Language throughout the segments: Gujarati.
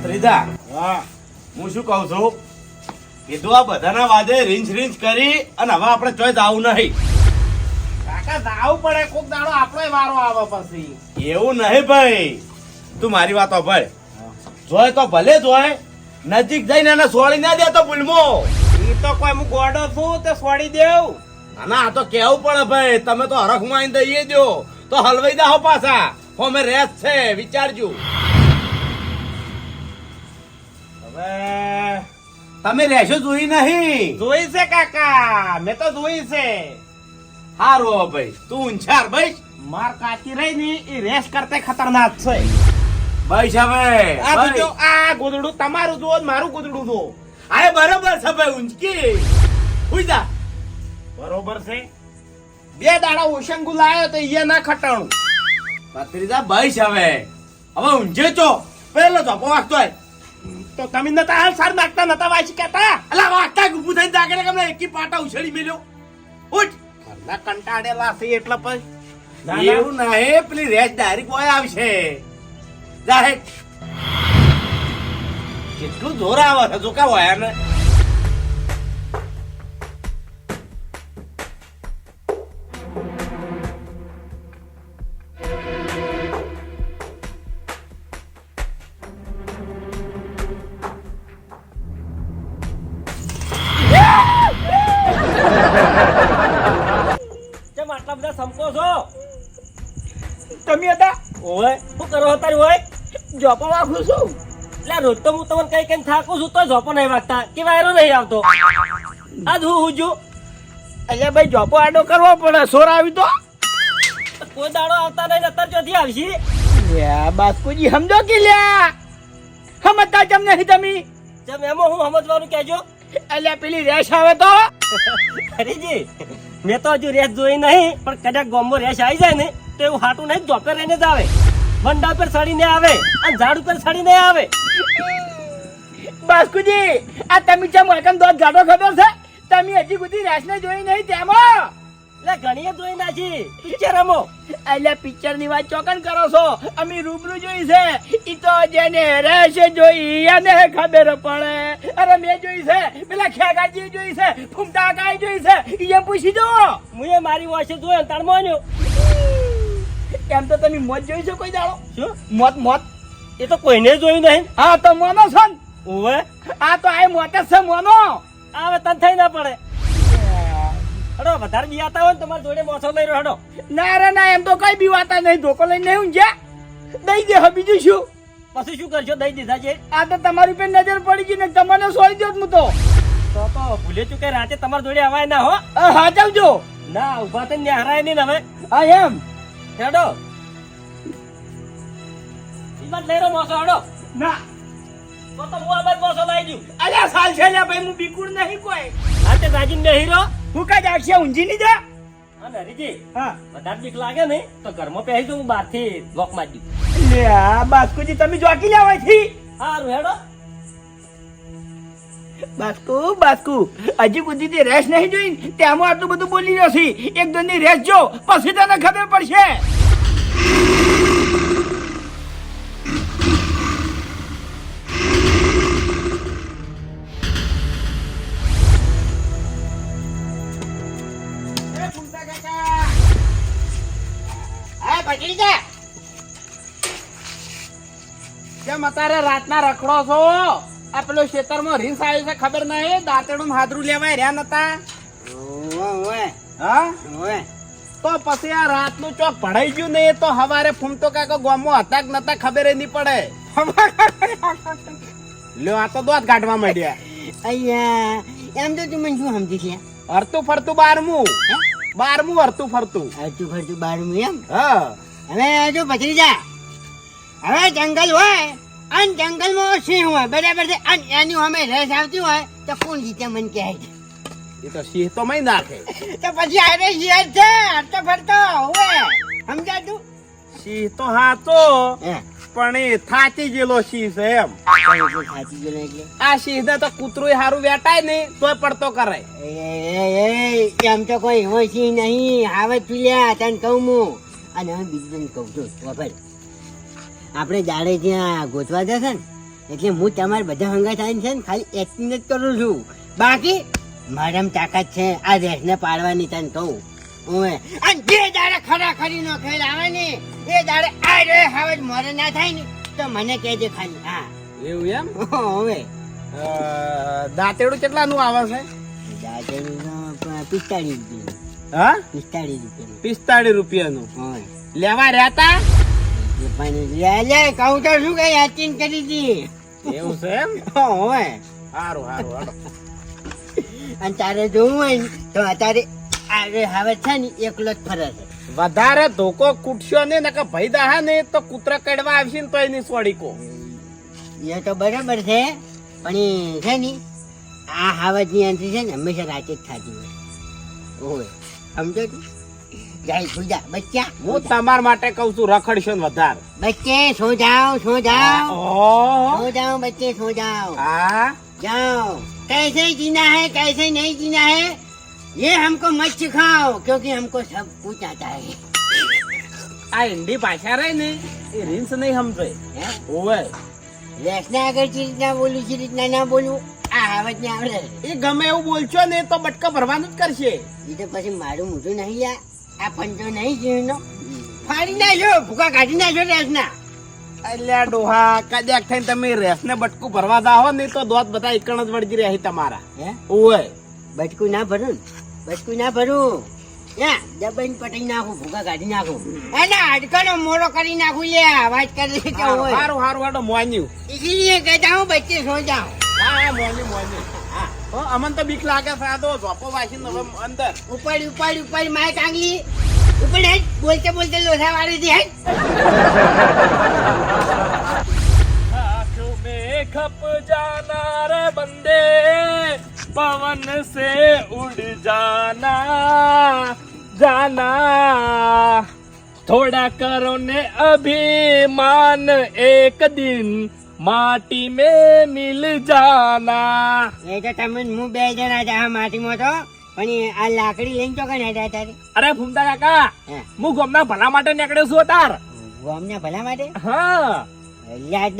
ભત્રીજા હા. હું શું કહું છું? કીધું આ બધાના વાદે રિંચ રિંચ કરી અને હવે આપણે ચોઈસ આવું નહીં. કાકા જાવું પડે કોક દાડો આપણો વારો આવે પછી. એવું નહીં ભાઈ. તું મારી વાતો ભાઈ જોય તો ભલે જોય. નજીક જઈને એને સોળી ના દે તો ભૂલમો. તો કોઈ હું ગોડો છું તે સોળી દેવ અને આ તો કેવું પડે ભાઈ. તમે તો હરખમાં દઈએ દો તો હલવાઈ દાહો પાછા. હોમે રેસ છે વિચારજો. હવે તમે રહેશો જોઈ નહીં. જોઈ છે કાકા મેં તો જોઈ છે. હારો ભાઈ તું ઊંચાર ભાઈ. માર કાચી રહી ને એ રેસ કરતે ખતરનાક છે. ભાઈ હવે આ આ ગોદડું તમારું જો મારું ગોદડું જો અરે બરોબર છે ભાઈ ઊંચકી ઉજા બરોબર છે. બે દાડા ઓશંગુ લાયો તો ઈએ ના ખટાણું. ભત્રીજા ભાઈ હવે હવે ઊંઝે ચો પેલો તો વાગતો હોય તો તમે નતા હાલ સાર નાખતા નતા વાંચી કહેતા. અલા વાગતા ગુપુ થઈને જાગે કમને એકી પાટા ઉછળી મેલ્યો. ઉઠ. ઘરના કંટાળેલા છે એટલે પછી. એવું ના. હે પેલી રેજ ડાયરી કોઈ આવશે. જાહેર કેટલું જોર આવે છે જો કા હોય ને જોપો વાગું છું. એટલે રોજ તો હું તમને કઈ કઈ થાકું છું તો જોપો નહીં વાગતા કે વાયરો નહીં આવતો. આજ હું હું છું. એટલે ભાઈ, જોપો આડો કરવો પડે. સોર આવી તો. કોઈ દાડો આવતા નહીં અત્યારે ચોથી આવશી. યા બાસ્કુજી સમજો કે લ્યા? સમજતા જમ નહીં તમે? જમ એમાં હું સમજવાનું કહેજો. એટલે પેલી રેસ આવે તો. ખરીજી મેં તો હજુ રેસ જોઈ નહીં, પણ કદાચ ગોમ્બો રેસ આવી જાય ને, તો એવું હાટું નહીં, જોપે રહીને જ આવે. વંડા પર સડીને આવે અને ઝાડ ઉપર સડીને આવે. બાસ્કુજી આ તમે જે એકમ દોત ગાડો ખબર છે? તમે હજી સુધી રાસને જોઈ નહીં તેમાં. લે ઘણીએ જોઈ નાખી. પિક્ચર રમો. એટલે પિક્ચરની વાત ચોકન કરો છો? અમે રૂબરૂ જોઈ છે. ઈ તો જેને રહેશે જોઈ એને ખબર પડે. અરે મેં જોઈ છે. પેલા ખેગાજી જોઈ છે. ફૂમટા કાઈ જોઈ છે. ઈ એમ પૂછી જો હું એ મારી વાસે જોયો તાર માન્યો. એમ તો તમે મોત જોઈ છે કોઈ દાડો શું? મોત મોત. એ તો કોઈને જોયું નહીં. હા તો મોનો છો ને? ઓવે. આ તો આ મોત જ છે મોનો. આવે તન થઈ ના પડે. હડો વધારે બિયાતા હોય ને તમારી જોડે મોસો લઈ રહ્યો હડો. ના રે ના એમ તો કઈ બીવાતા નહીં. ધોકો લઈને નહીં ઊંઘ્યા દઈ દે હવે બીજું શું? પછી શું કરશો? દઈ દીધા છે. આ તો તમારી પર નજર પડી ગઈ ને તમને છોડી દો હું તો. તો તો ભૂલે ચૂકે રાતે તમારી જોડે અવાય ના હો. હા જાવજો ના ઊભા થઈને હરાય નહીં હવે. હા એમ. હેડો. ઈ બાદ લઈ રહ્યો મોસો હેડો. ના. તો તો હું આ બાદ મોસો લઈ દઉં અલ્યા સાલ છે લ્યા ભાઈ હું બીકુડ નહીં કોઈ. તે રાજીને બે હીરો હું કાંઈ જાગશે ઊંઝી નહીં જા. અને હરીજી હા. વધારે બીક લાગે ને તો ઘરમાં પહેરી દઉં હું બહારથી લોક મારી દઉં. લે આ બાસ્કુજી તમે જોકી લેવાયથી હારું હેડો. બાસ્કુ બાસ્કુ, હજી સુધી તે રેસ નહીં જોઈ તેમાં આટલું બધું બોલી રહ્યો છે એક દોની રેસ જો, પછી તને ખબર પડશે. કેમ અત્યારે રાતના રખડો છો? આ પેલો ખેતરમાં રીંસ આવ્યું છે ખબર નહીં? દાંતેડું હાદરું લેવાય રહ્યા નતા? હા? તો પછી આ રાતનું ચોક ભણાઈ ગયું ને તો હવારે ફૂમતો કાકો ગોમો હતા કે નતા ખબર નહીં પડે. લ્યો આ તો દોત કાઢવા માંડ્યા. અહીંયા એમ તો તું મને શું સમજી છે? હરતું ફરતું બારમું. બારમું હરતું ફરતું. હરતું ફરતું બારમું એમ? હા. હવે જો. ભત્રીજા હવે જંગલ હોય. અને જંગલમાં સિંહ હોય બરાબર છે? અને એની અમે રેસ આવતી હોય તો કોણ જીતે મન કહે છે? એ તો સિંહ તો મય નાખે. તો પછી આ રેસ છે હરતો ફરતો હોય સમજાતું સિંહ તો હાચો હે. પણ એ થાચી ગયેલો સિંહ છે એમ. થાચી ગયેલો એટલે? આ સિંહ ને તો કૂતરું હારું વેટાય નહીં તોય પડતો કરે. એ, એમ તો કોઈ હોય સિંહ નહીં. આવે પીલ્યા તને કહું હું. અને હવે બીજું કહું છું ખબર? આપણે જાડે ત્યાં ગોતવા જશે ને એટલે હું તમારે બધા હંગા થાય છે ને ખાલી એક્ટિંગ જ કરું છું. બાકી મારામ તાકાત છે આ દેશને પાડવાની તને કહું. ઓએ અને જે દાડે ખરા ખરી નો ખેલ આવે ને એ દાડે આ રે હવે મોરે ના થાય ને તો મને કહેજે ખાલી હા. એવું એમ? હવે દાંતેડું કેટલાનું આવે છે? દાદા પિસ્તાળીસ રૂપિયા હા? પિસ્તાળીસ રૂપિયા પિસ્તાળીસ રૂપિયાનું. લેવા રહેતા લે લે કહું તો શું કઈ કરી હતી એવું છે એમ? હોય. સારું સારું હાલો. અને તારે જોવું હોય તો અત્યારે આજે હવે છે ને એકલો જ ફરે છે. વધારે ધોકો કૂટશો ને નકર ભાઈ દા ને તો કૂતરા કડવા આવશે ને તો એની સોડીકો. એ તો બરાબર છે પણ છે ને આ હાવજની અંતરી છે ને હંમેશા રાતે જ થતી હોય. સમજો તું જાય સુજા બચ્ચા હું તમારા માટે કઉ છું રખડશો ને વધારે બચ્ચે સો જાઓ સો જાઓ ઓહો. सो जाओ बच्चे सो जाओ હા जाओ कैसे जीना है कैसे नहीं जीना है ये हमको मत सिखाओ क्योंकि हमको सब कुछ आता है આ હિન્દી ભાષા રહી ને એ રીન્સ નહીં સમજે हैं? ઓવે રેસના આગળ જે રીતના બોલું છે એ રીતના ના બોલું આ આવત ને આવડે એ ગમે એવું બોલશો ને તો બટકા ભરવાનું જ કરશે એ તો પછી મારું મોઢું નહીં યા આ પંજો નહીં જીવનો ફાડી નાખ્યો ભૂકા કાઢી નાખ્યો રેસના. એટલે ડોહા કદાચ થઈને તમે રેસને બટકું ભરવા જાઓ ને તો દોત બધા એકણ જ વળગી રહ્યા તમારા. હે? ઓય. બટકું ના ભરું બટકું ના ભરું. દબાઈ પટાઈ નાખું ભૂગા કાઢી નાખું. એને હાડકાનો મોરો કરી નાખું લે અવાજ કરી સારું સારું મોન્યું ઇસીલીએ કહેતા હું સો જાઉં. હા મોન્યું અમન તો બીક લાગે છે. આ તો ઝોપો વાસીને હવે અંદર. ઉપાડ ઉપાડ ઉપાડ માય કાંગલી ઉપાડ હે બોલતે બોલતે લોથા વાળી દી હે આંખ મે ખપ જાના રે બંદે પવન સે ઉડ જાના જાના થોડા કરો ને અભિમાન એક દિન માટી મે મિલ જાના એ તો તમે હું બે જણા જા માટીમાં તો પણ આ લાકડી લઈને તો કઈ હતા તારે? અરે ફૂમતા કાકા હું. ગોમના ભલા માટે નીકળ્યો છું તાર ગોમના ભલા માટે? હા.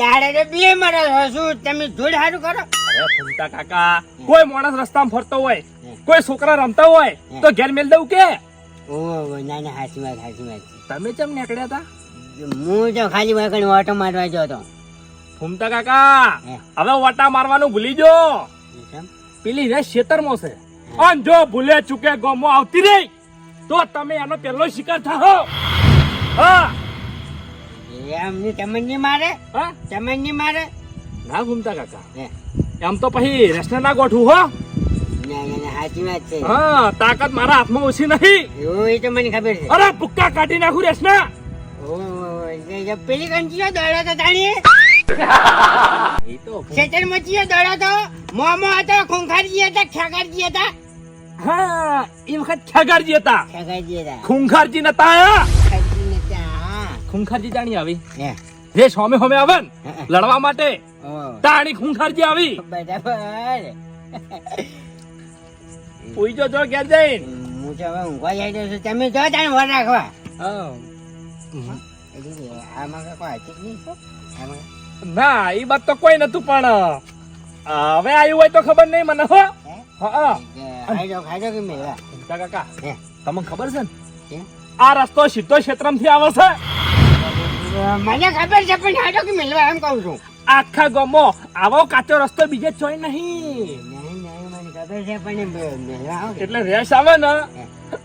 દાડે બે મારા શું તમે જોડ હારું કરો. અરે ફૂમતા કાકા કોઈ માણસ રસ્તામાં ફરતો હોય કોઈ છોકરા રમતા હોય તો ઘેર મેલ દઉં કે? ઓ ના ના હાસી વાત હાસી વાત. તમે ચમ નીકળ્યા હતા હું તો ખાલી વાગણ ઓટો મારવા જતો હતો. ફૂમતા કાકા. હવે વટા મારવાનું ભૂલી જો? પેલી રે ખેતરમાં છે. અન જો ભૂલે ચૂકે ગોમો આવતી રહી તો તમે એનો પહેલો શિકાર થાઓ હા. એમની અમને તમને મારે? હા? તમને નહીં મારે? ના ઘૂમતા કાકા. એમ તો પછી રેસ્ટને ના ગોઠવું હો. ના વાત છે. હા તાકાત મારા હાથમાં ઓછી નહીં. એવું એ તો મને ખબર છે. અરે ભૂક્કા કાઢી નાખું એ પેલી કંચી દોડ્યો તો તાણી એ તો મોમો હતો ખૂંખારજી હતા હા એ વખત ખેગારજી હતા. ખૂંખારજી નતા આયા ખૂંખારજી જાણી આવી? જે સામે આવે ને લડવા માટે તાણી ખૂંખારજી આવી. બરાબર. પૂઈ જો જો ઘેર જઈને. હું તો હવે ઊંઘવા જઈ રહ્યો છું. તમે જો તાણે વર રાખવા. હા. આમાં કોઈ હતું જ નહીં આમાં ના એ વાત તો કોઈ નતું પણ હવે આવ્યું હોય તો ખબર નહીં મને હો. હે? કાકા તમને ખબર છે ને? આ રસ્તો સીધો ક્ષેત્રમથી આવે છે. મને ખબર છે પણ હાડો કે મિલવા એમ કહું છું. આખા ગમો આવો કાચો રસ્તો બીજે ચોય નહીં. ખબર છે પણ. એટલે રેસ આવે ને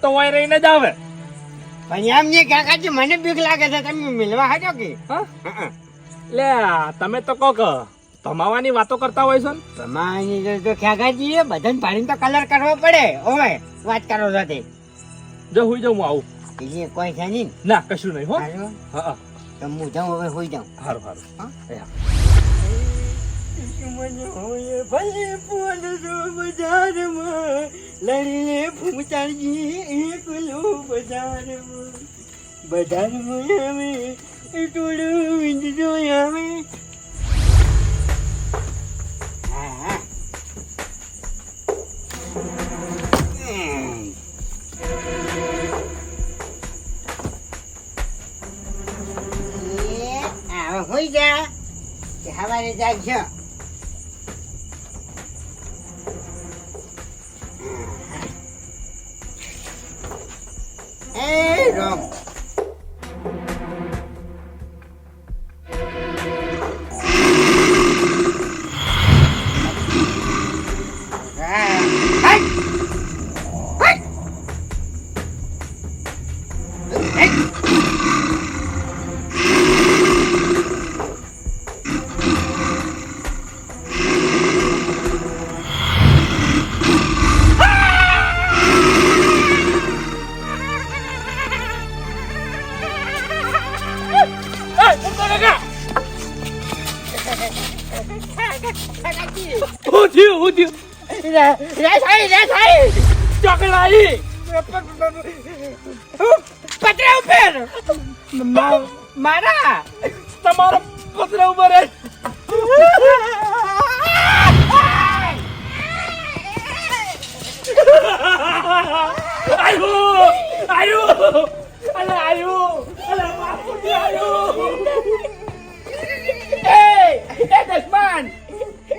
તો વાય રહીને જ આવે. પણ એમ નહીં કાકાજી મને બીક લાગે છે તમે મેળવા હાજો કે? હા? લે તમે તો કોક ભમાવાની વાતો કરતા હોય છો ને? જો તો ખ્યાગાજી બધાને પાડીને તો કલર કરવો પડે. ઓય વાત કરો સાથે. જો હુઈ જાઉં હું આવું. એટલે કોઈ છે નહીં? ના કશું નહીં હો? હા તો હું જાઉં હવે હોઈ જાઉં. સારું સારું હા? એ હા. લડીને ફૂમતાજી એકલો બજારમાં. બજારમાં આવે ટોળું વિંદરો આવે હા હા હમ. એ, જા કે હવારે જાગશો પતરા ઉપર? મારા? તમારો પતરા ઉપર. આયુ આયુ અલે આયુ અલે બાપુજી આયુ. એ એ દશમન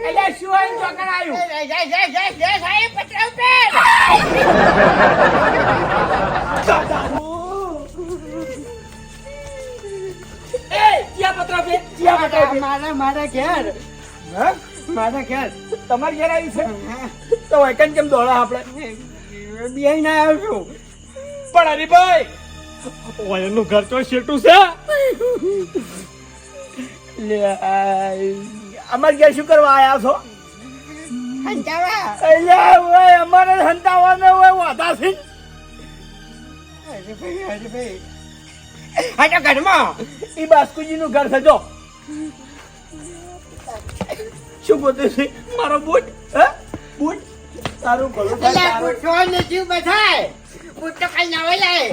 એટલે શું આયુ? ચોકડ આયુ જય રે સાઈ રે સાઈ પતરા ઉપર એ ક્યાં પતરા પે ક્યાં પતરા પે મારા મારા ઘેર. હા? મારા ઘેર? તમારી ઘેર આવી છે? તો વૈકન કેમ દોડા આપણે બિહાઈ ના આવ્યો છું પણ હરીભાઈ ઓયનું ઘર તો શેટું છે. લે, અમારે ઘેર શું કરવા આયા છો? અમારે હંતાવાને હોય વાધા છે? હા ઘરમાં. એ બાસ્કુજી નું ઘર છે શું બોલते છે? મારો બૂટ હે? બૂટ? તારું ભલું થાય, અલા તારું- પૂછો ને જીવ બધાય. બૂટ તો કાલ નવાઈ લાય.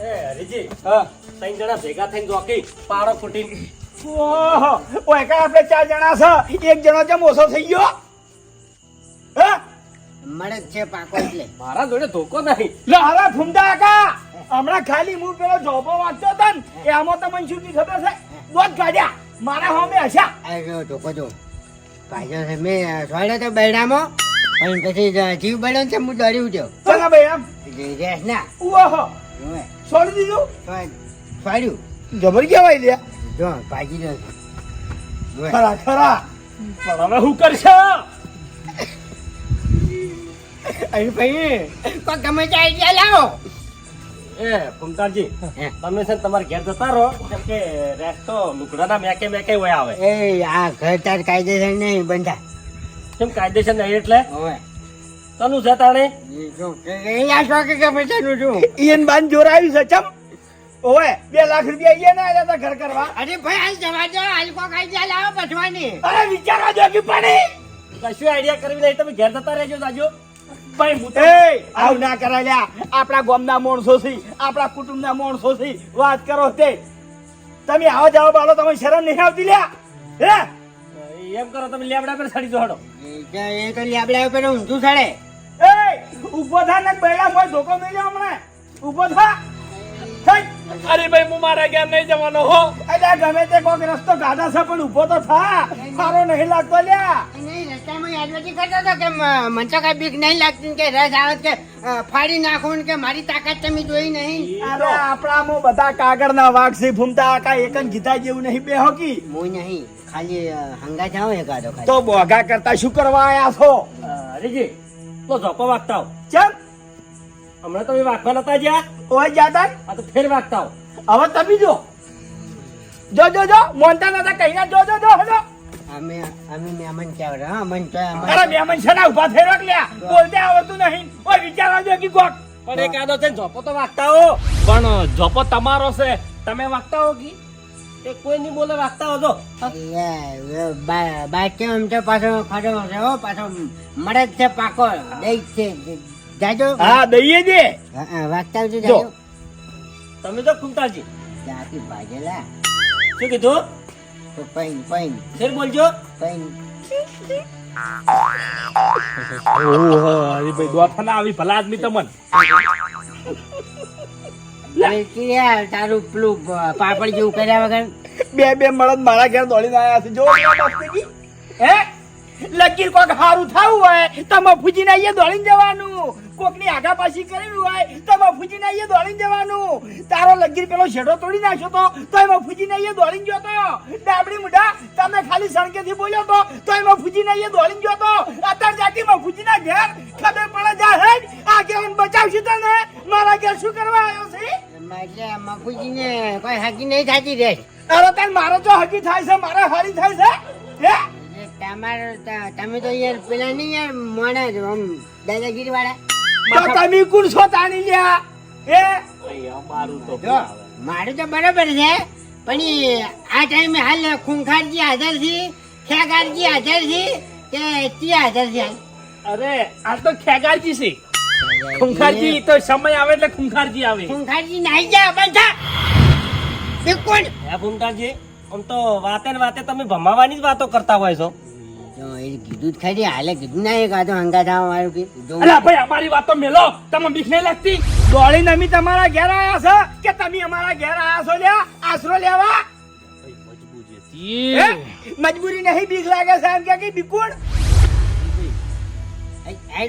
એ હરીજી હા. ત્રણ જણા ભેગા થઈને જોકી પાડો ફૂટી ઓય કા આપણે ચાર જણા છે? એક જણો જેમ ઓછો થઈ ગયો. હે? મળે છે પાકો એટલે. મારા જોડે ધોકો નહીં. લે હવે ફુંડા કા હમણાં ખાલી હું પેલો જોબો વાંચતો હતો ને એ આમાં તમને શું કી ખબર છે? દોધ કાઢ્યા. મારા હોમે હશા આ જો ધોકો જો. પાછો છે મેં સોડે તો બૈડામાં. પણ પછી જીવ બળ્યો છે હું ડર્યું છું ચંગા ભાઈ આમ રેસ ના. ઓહો. છોડી દીધું? સોડ્યું જબર કેવાય લે જો ભાજી જો. ખરા ખરા. પણ હવે શું કરશે? અરે ભાઈ કોઈ ગમે તે આઈડિયા લાવો. એ ફૂમતાજી તમે છે ને તમારા ઘેર જતા રહો કેમ કે રેસ તો લુગડાના મેકે મેકે હોય આવે. એ આ ઘર તાર કાયદેસર નહીં બંધા કેમ કાયદેસર નહીં એટલે? હવે. તનું છે તાણે? એ આ શોખ કે પૈસાનું છું. ઈયન બાન જોર આવી છે ચમ. ઓવે બે લાખ રૂપિયા ઈએ ના આવ્યા હતા ઘર કરવા. અરે ભાઈ હાલ જવા દો હાલ કોક આઈડિયા લાવો પછવાની અરે વિચારવા દો કે પાણી. કશું આઈડિયા કરવી નહીં તમે ઘેર જતા રહેજો દાજો ભાઈ મુતે તો આવ ના કરાય લ્યા. આપણા ગામના માણસો છે આપણા કુટુંબના માણસો છે વાત કરો તે. તમે આવો જવાબ આલો તમે શરમ નહીં આવતી લ્યા. હે? એમ કરો તમે લેબડા પર ચડી જોડો એ એ તો લેબડા પર ઊંધું સડે એ થા ને બેડા મોય ધોકો મેલ્યો હમણાં. થા. થઈ. અરે ભાઈ હું મારા ઘેર નહીં જવાનો હો. અરે ગમે તે કોક રસ્તો ગાધા છે પણ ઊભો તો થા. સારો નહીં લાગતો લ્યા. નહીં રસ્તામાં નથી કરતો કે મ- તો કઈ બીક નહીં લાગતી કે રસ આવત કે ફાડી નાખું કે મારી તાકાત તમે જોઈ નહીં. અરે આપણામાં બધા કાગળના વાઘ છે ભૂમતા આકા એકન ગીતા જેવું નહીં બે હોકી હું નહીં ખાલી હંગા જાઓ એકાદો ખાલી. તો બોગા કરતા શું કરવા આયા છો? હરીજી તો ઝોપો વાગતા ચમ? હમણાં તમે વાગવા નતા જ્યાં. ઓય જાતા આ તો ફેર વાગતા હો. હવે તમે જો. જો જો જો મોનતા નતા કઈ ના જો જો જો હલો અમે અમે મહેમાન કેવડે હા અમન તો અરે મહેમાન છે ના ઊભા થઈ રોકલ્યા બોલતે આવડતું નહીં. ઓય વિચારવા દો કે ગોક પણ એક આદો છે જોપો તો વાગતા હો. પણ જોપો તમારો છે. તમે વાગતા હો કી? એ કોઈ નહીં બોલે વાગતા હો જો. એટલે બા- બાકી આમ તો પાછો ખાડો છે હો પાછો મળે જ છે પાકો. દઈ છે. જાજો. હા દઈએ દે વાગતા આવજો જાજો. તમે તો કુંતાજી જાતી ભાજેલા શું કીધું? તો પૈન પૈન. ફેર બોલજો. પૈન. ઓહો અરે ભાઈ દોથા આવી ભલા આદમી તમન. અરે કે યાર તારું પેલું પાપડ જેવું કર્યા વગર? બે બે મળદ મારા ઘેર દોડીને આવ્યા છે. જો હે? લકીર કોક હારું થવું હોય તમે ફૂજીને અહીંયા દોડીને જવાનું. કોકની આગા પાછી કરવી હોય તો ફૂજીને અહીંયા દોડીને જવાનું. તારો લગીર પેલો શેઢો તોડી નાખ્યો તો તો એમાં ફૂજીને અહીંયા દોડીને ગયો તો. ડાબડી મુઢા તમે ખાલી સણકેથી બોલ્યો તો તોય ફૂજીને અહીંયા દોડીને ગયો તો. અત્યારે જાતી ના ઘેર ખબર પડે જા હે આ કેવન બચાવશું તને. મારા ઘેર શું કરવા આવ્યો છે? એટલે મફુજીને કોઈ હાકી નહીં થતી રે અરે તને મારો તો હકી થાય છે મારે હરી થાય છે હે? તમારો તમે તો યાર પેલા નહીં યાર છો આમ દાદાગીરી વાળા તો તમે કોણ છો તાણી લ્યા? હે? ભાઈ અમારું તો જો. મારું તો બરાબર છે પણ આ ટાઈમે હાલ ખૂંખારજી હાજર છે ખેગારજી હાજર છે કે તી હાજર છે? અરે આ તો ખેગારજી છે. ખૂંખારજી તો સમય આવે એટલે ખૂંખારજી આવે. ખૂંખારજી નાઈ જા બંધા. બિલકુલ હે ભૂમતાજી આમ તો વાતે ને વાતે તમે ભમાવાની જ વાતો કરતા હોય છો. એ કીધું જ ખરી. હાલે કીધું ના એક આ હંગા થવા મારું કે જો અલા ભાઈ અમારી વાતો મેલો. તમે બીક નહીં લાગતી? દોડીને અમે તમારા ઘેર આયા છે કે તમે અમારા ઘેર આયા છો લ્યા? આશરો લેવા? મજબૂરી નહીં બીક લાગે છે એમ કે બીકુડ હે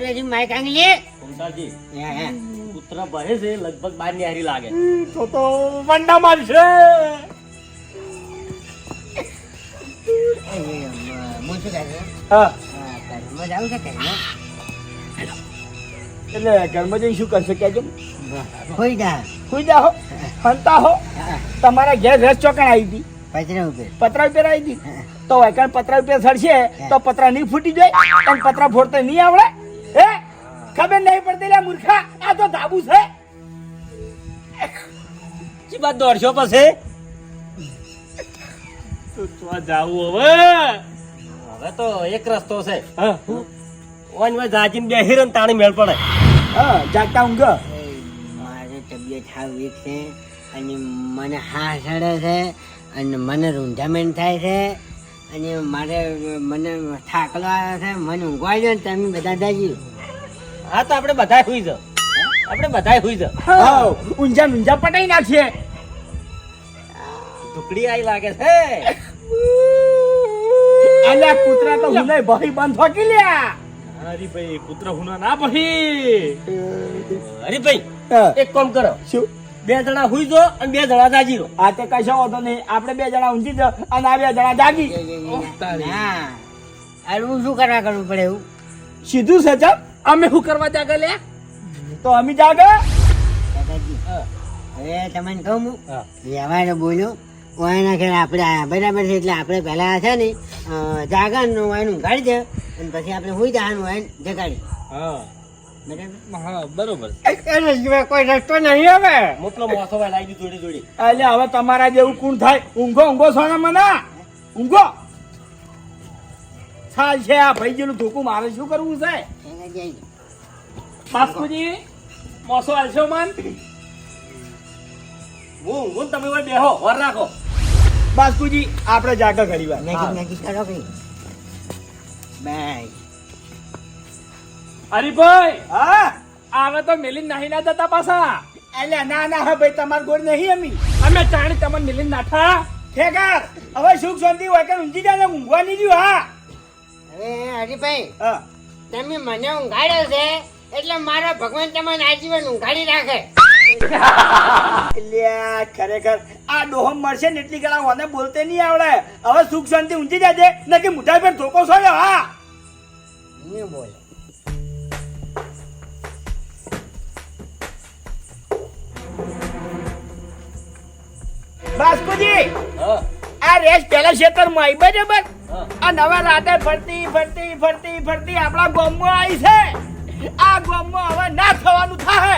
પુત્ર ભરે છે લગભગ બારની લાગે. તો તો વંડા મારશે હું શું કહે હા હા, ઘરમાં જાઉં છે ઘરમાં એટલે ઘરમાં જઈ શું કરશે કેજો હોઈ જા. જાઓ હંતા હો. તમારા ઘેર રસ ચોકણ આવી હતી. ઉપર. પતરા ઉપર આવી હતી. તો વાયકણ પતરા ઉપર સડશે તો પતરા નહીં ફૂટી જાય અને પતરા ફોડતા નહીં આવડે. હે? ખબર નહીં પડતી લે મૂર્ખા આ તો ધાબુ છે. જી બાદ દોડશો પછી? તો તો જાવું હવે. હવે તો એક રસ્તો છે. ઓન વે જાજીને બેહી રહ્યો ને તાણી મેળ પડે. હા જાગતા ઊંઘ. મારી તબિયત હાવ વીક છે અને મને હા સડે છે અને મને રૂંધામણ થાય છે અને મારે મને થાકલો આવે છે મને ઊંઘવા જાય ને તમે બધા જાજી હા તો આપણે બધા સુઈ જાઓ. આપણે બધા સુઈ જાઓ. ઊંઝા ઊંઝા પટાઈ નાખીએ. ટુકડી આઈ લાગે છે. અલ્યા કૂતરા તો હું નહીં ભાઈ બંધ હોકી લ્યા? અરે ભાઈ પુત્ર હુના ના ભાઈ. અરે ભાઈ એક કામ કરો. શું? બે જણા હુઈ જો અને બે જણા જાજી રહો. આ તે કશો વાંધો નહીં. આપણે બે જણા ઊંઘી જાઓ અને આ બે જણા જાગી. ના. અરે હું શું કરવા કરવું પડે એવું? સીધું છે ચમ. અમે શું કરવા જાગે લે? તો અમે જાગે. દાદાજી હવે તમને કહું હું. હા. વ્યવહાર બોલ્યો. ઓયના ઘેર આપણે આયા બરાબર છે એટલે આપણે પહેલા છે ને અ, જાગવાનું વાયનું ઊંઘાડી દે અને પછી આપણે હોઈ જવાનું વાયન જગાડી હા. હા બરોબર. એના સિવાય કોઈ રસ્તો નહીં હવે. મોટલો મોસો ભાઈ દીધું જોડી જોડી. એટલે હવે તમારા જેવું કોણ થાય? ઊંઘો ઊંઘો સોના મને. ઊંઘો. સાલ છે આ ભાઈજીનું ધોકું મારે શું કરવું છે? બાસ્કુજી મોસો આલશો મન? હું હું તમે બેહો વર રાખો. બાસ્કુજી આપણે જાગે કરી વાર. નજીક નજીક કરો ભાઈ. બાય. હરીભાઈ! હા? આવે તો મિલિન નહીં ના જતા પાછા. એટલે ના ના હા ભાઈ તમાર ગોળ નહીં અમી. અમે ચાણી તમને મિલિન નાઠા ઠેકાર હવે સુખ શાંતિ હોય કે ઊંઘી જાય ને ઊંઘવા નહીં જ્યું હા. એ હરીભાઈ હા. તમે મને ઊંઘાડ્યો છે એટલે મારા ભગવાન તમને આજીવન ઊંઘાડી રાખે. અલ્યા ખરેખર આ ડોહમ મળશે ને એટલી ગળા મને બોલતે નહીં આવડે. હવે સુખ શાંતિ ઊંચી જાજે નકી મુઠાઈ પર ધોકો સોયો હા? નહીં બોલે. બાસ્કુજી આ રેસ પેલા ખેતરમાં આવી બરાબર? આ નવા રાતે ફરતી ફરતી ફરતી ફરતી આપણા ગામમાં આવી છે. આ ગામમાં હવે ના થવાનું થાય